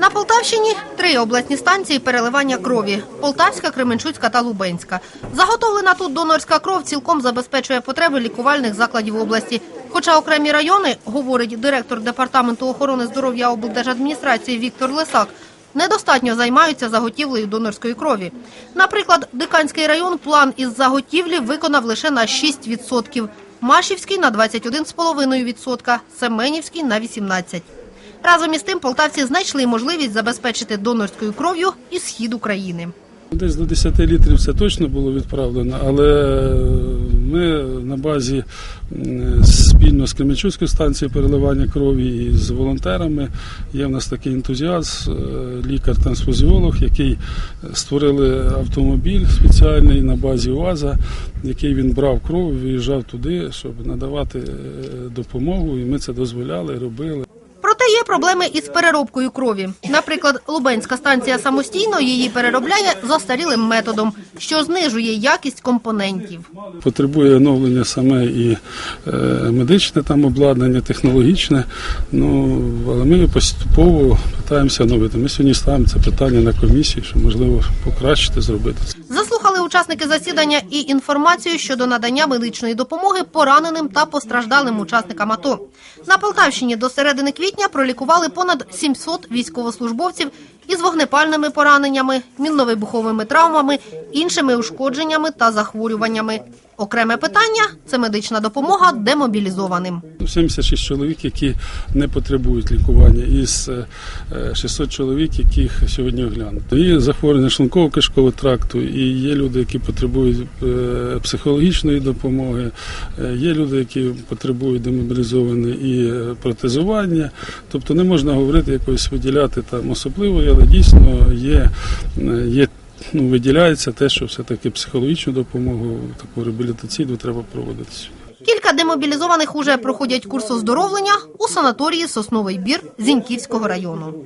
На Полтавщині три обласні станції переливання крові: Полтавська, Кременчуцька та Лубенська. Заготовлена тут донорська кров цілком забезпечує потреби лікувальних закладів області. Хоча окремі райони, говорить директор департаменту охорони здоров'я облдержадміністрації Віктор Лисак, недостатньо займаються заготівлею донорської крові. Наприклад, Диканський район план із заготівлі виконав лише на 6%, Машівський на 21,5%, Семенівський на 18%. Разом із тим полтавці знайшли можливість забезпечити донорською кров'ю і схід України. Десь до 10 літрів це точно було відправлено, але ми на базі спільно з Кременчуцькою станцією переливання крові і з волонтерами є в нас такий ентузіаст, е, лікар-трансфузіолог, який створили автомобіль спеціальний на базі УАЗа, який він брав кров, виїжджав туди, щоб надавати е, допомогу, і ми це дозволяли, робили. Проте є проблеми із переробкою крові. Наприклад, Лубенська станція самостійно її переробляє застарілим методом, що знижує якість компонентів. Потребує оновлення саме і е, медичне там обладнання, технологічне. Ну але ми поступово питаємося оновити. Ми сьогодні ставимо це питання на комісії, що можливо покращити, зробити учасники засідання і інформацію щодо надання медичної допомоги пораненим та постраждалим учасникам АТО. На Полтавщині до середини квітня пролікували понад 700 військовослужбовців із вогнепальними пораненнями, мінно-вибуховими травмами, іншими ушкодженнями та захворюваннями. Окреме питання це медична допомога демобілізованим. 76 чоловік, які не потребують лікування, із е, 600 чоловік, яких сьогодні оглянуто. Є захворювання шлунково-кишкового тракту, і є люди, які потребують е, психологічної допомоги, е, є люди, які потребують демобілізовані і е, протезування. Тобто не можна говорити якось виділяти там особливо, але дійсно є, е, є ну, виділяється те, що все-таки психологічну допомогу, таку реабілітаційну треба проводити. Кілька демобілізованих уже проходять курс оздоровлення у санаторії Сосновий Бір Зіньківського району.